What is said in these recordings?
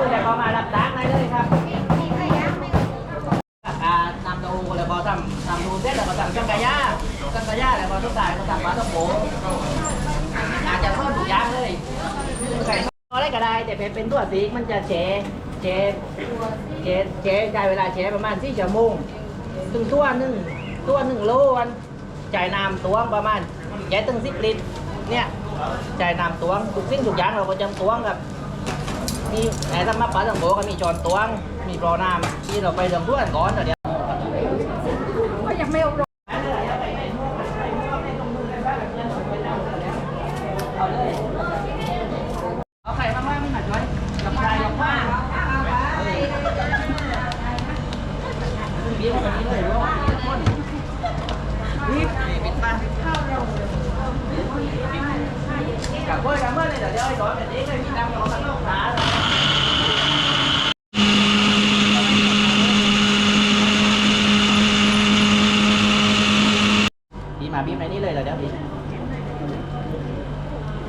มือแต่พอมารับตังค์ได้เลยครับอ่านำดูแล้วพอทำทำดูเสร็จแล้วก็ทำจังกะยาจังกะยาแล้วพอทุกสายก็ทำปลาต้องโผอาจจะเพิ่มทุกอย่างเลยไก่อดอะไรก็ได้แต่เป็นเป็นตัวสีมันจะแฉะแฉะแฉะแฉะใช้เวลาแฉะประมาณสี่ชั่วโมงถึงตัวหนึ่งตัวหนึ่งโลอันจ่ายน้ำตวงประมาณแฉะถึงสิบลิตรเนี่ยจ่ายน้ำตวงทุกสิ่งทุกอย่างเราก็จะตวงกับ มีไอ้ถ้ามาปลาตังโบก็มีจอนตวง มีปลอน้ำที่เราไปเรื่องด้วนก่อนเดี๋ยวก็ยังไม่อบรมเอาเลยเอาไข่มาม่าไม่หนักเลยกับไข่กับมาบีบแบบนี้เลยว่าบีบบีบมากับเพื่อนกับเพื่อนเลยเดี๋ยวไอ้สอนแบบนี้เลยมีดำกับมันนอกขาเลยบีบมาบีบในนี้เลยเดี๋ยวเดี๋ยวบีบ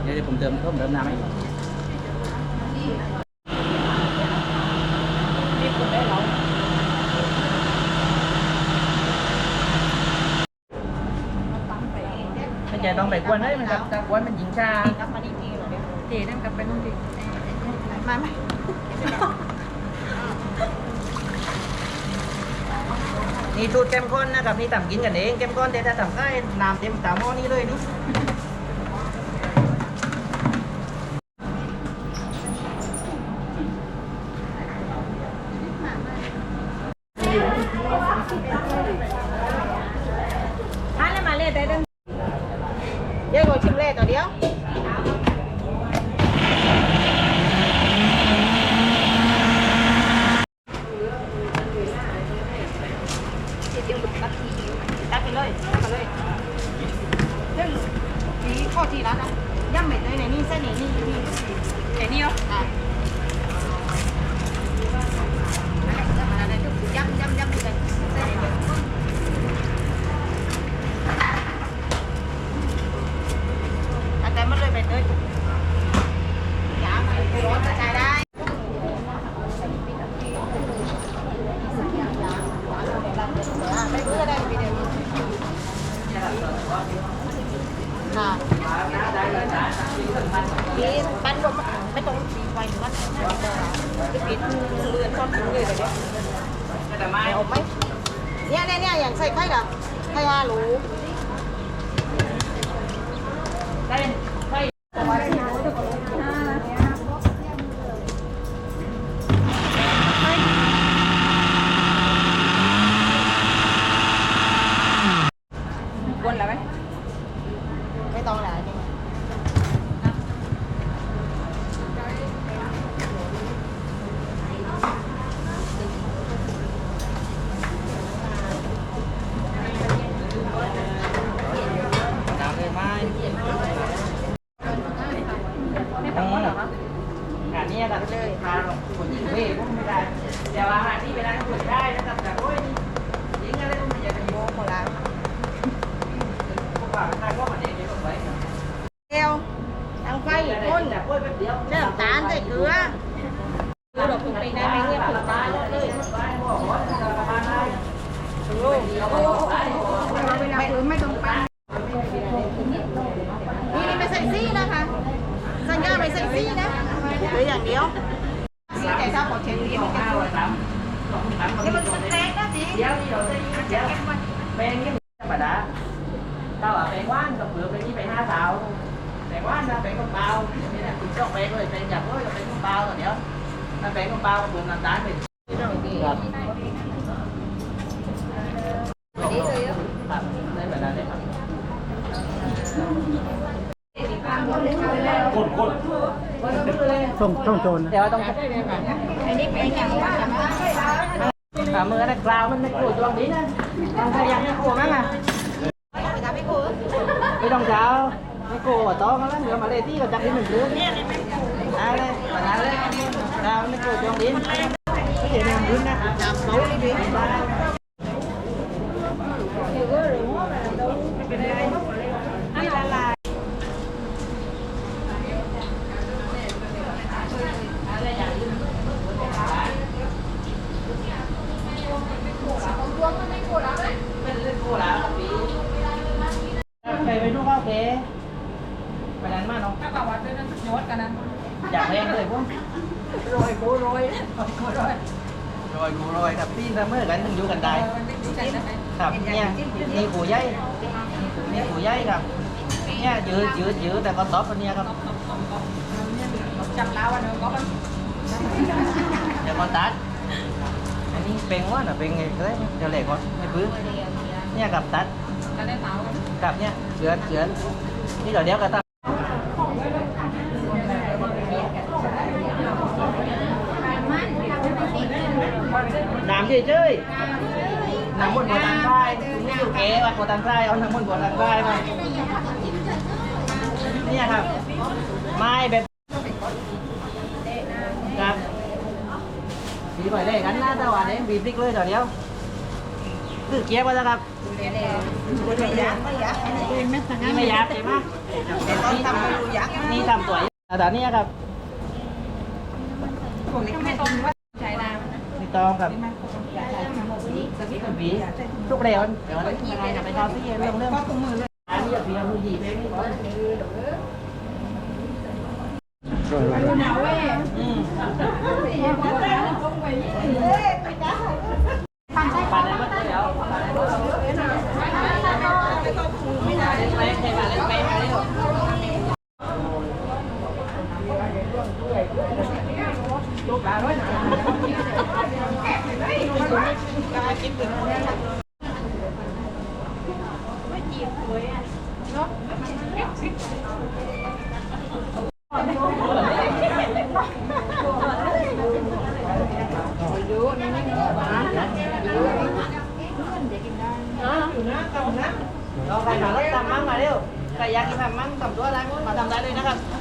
เดี๋ยว ผมเติมเพิ่มเติมน้ำให้รีบกดได้เราไม่ใช่ต้องไปกวนให้มันครับถ้ากวนมันยิงชากลับมาดีๆเหรอเนี่ยเจนั่นกลับไปนู่นดิมาไหมนี่สูตรเข้มข้นนะครับนี่ทำกินกันเองเข้มข้นแต่ถ้าทำได้น้ำเต็มตามหม้อนี้เลยนี่ ทานแล้วมาเล่ได้เด้อ เดี๋ยวโรยชิมเล่ต่อเดียวตักไปเลยตักไปเลยเรื่องนี้ข้อทีแล้วนะย่ำเม็ดเลยในนี่เส้นนี้นี่นี่ไอ้นี่เหรออะอะไรก็ย่ำย่ำย่ำเลยเส้นนี้ อาจารย์มันเลยไปเลยยามันร้อนจะใช้ได้ไม่เพื่อได้ไปเดียว ค่ะปีปั้นรวมไม่ต้องปีไฟมันะปิดเลื่อนซ่อนถุงเลยเนี้ยแต่ไม่เอาไหมเนี่ยเนี่ยเนี่ยอย่างใส่ไข่ละไข่ฮารูได้ได้ วนแล้วไหมไม่ต้องแล้ว น้ำเลยไหม ไม่ต้องวนหรอคะ งานนี้เราเลยทานคนยิงเว้ยพวกไม่ได้ แต่ว่าอาหารที่เวลาคนได้นะครับแต่โอ้ยยิงอะไรพวกมันจะเป็นโมโบราณพวกว่าทานก็มันเองไม่ต้องไว้เดียวตั้งไฟพ่นแต่โอ้ยแป๊บเดียวเริ่มตาลใส่เกลือเกลือเราปรุงไปได้ไหมเนี่ยปรุงตาเลยประมาณได้โอ้โหเวลาปรุงไม่ต้องปั้นนี่นี่ไม่ใส่ซี่นะคะสัญญาไม่ใส่ซี่นะหรืออย่างเดียว ซี่แต่ถ้าขอเช็ดดีมันจะข้าวสามสามคนนี่มันมันแรงนะจีเดี๋ยวนี่เราจะเดี๋ยวแปลงนี่ธรรมดาถ้าว่าแปลงว่านกับเป ลือกไปนี่ไปห้าสาวแปลงว่านนะแปลงของเปล่านี่แหละคุณต้องแปลงเลยแปลงจากเลยกับแปลงของเปล่าเดี๋ยวถ้าแปลงของเปล่าเปลือกน้ำตาลไปครับครับได้เวลาได้ครับส่งส่งโจรนะเดี๋ยวต้องอันนี้เป็นอย่างว่าฝ่ามือนะกราวมันไม่กลัวดวงดีนะต้องพยายามไม่กลัวมั้งอะไปทำให้กูไม่ต้องเช้าไม่กลัวต้องแล้วเดี๋ยวมาเลยที่เราจับที่หนึ่งรื้อเนี่ยเอาเลยมานั้นเลยกราวไม่กลัวดวงดีไม่เดี๋ยวมันรื้อนะจับ เขาเลยดีาววัดด้วยนะยอดกันนะอยากเล่นเลยพวกโรยโกโรยโรยโกโรยรอยกูรอยครับพี่เสมอกันถึงอยู่กันได้มันไม่รู้ใจได้ไหมครับเนี่ยนี่กูใหญ่นี่กูใหญ่ครับเนี่ยยืดยืดยืดแต่ก็ตอบคนเนี้ยครับจำลาวันนึงก็มันเดี๋ยวก็ตัดอันนี้เป็นว่าน่ะเป็นไงเอ้ยเดี๋ยวเหล็กก่อนไม่พื้นเนี่ยกับตัดจะได้เท้า กับเนี่ยเฉือนเฉือนนี่เดี๋ยวเดี๋ยวก็ตัดน้ำเฉยๆน้ำมันต์บัวตันทรายนี่อยู่เก๋วัดบัวตันทรายเอาน้ำมันบัวตันทรายมาเนี่ยครับไม้แบบครับบีบไปเลยกันนะแต่ว่าเนี่ยบีบพริกเลยเดี๋ยวเดียว คือเกี๊ยวก็จะครับนี่ไม่ยับใช่ไหมแต่ตอนทำไม่รู้ยักนี่ทำตัวแต่นี้ครับผมนี่ไม่ต้องว่าใช้น้ำนะนี่ตองครับทุกเร็วเดี๋ยวไปทำที่เรื่องเรื่องก็ตุ้มมือเลยอันนี้เบียร์มือหยีเพลงนี่ก่อนร่อยไว้อืมปาดในรถเดี๋ยวปาดในรถไปใครปาดเล่นไปมาเร็ว ลูกหลานด้วยนะเราใครมาแล้วทำมั่งมาเร็วใครอยากกินทำมั่งทำตัวได้มาทำได้เลยนะครับ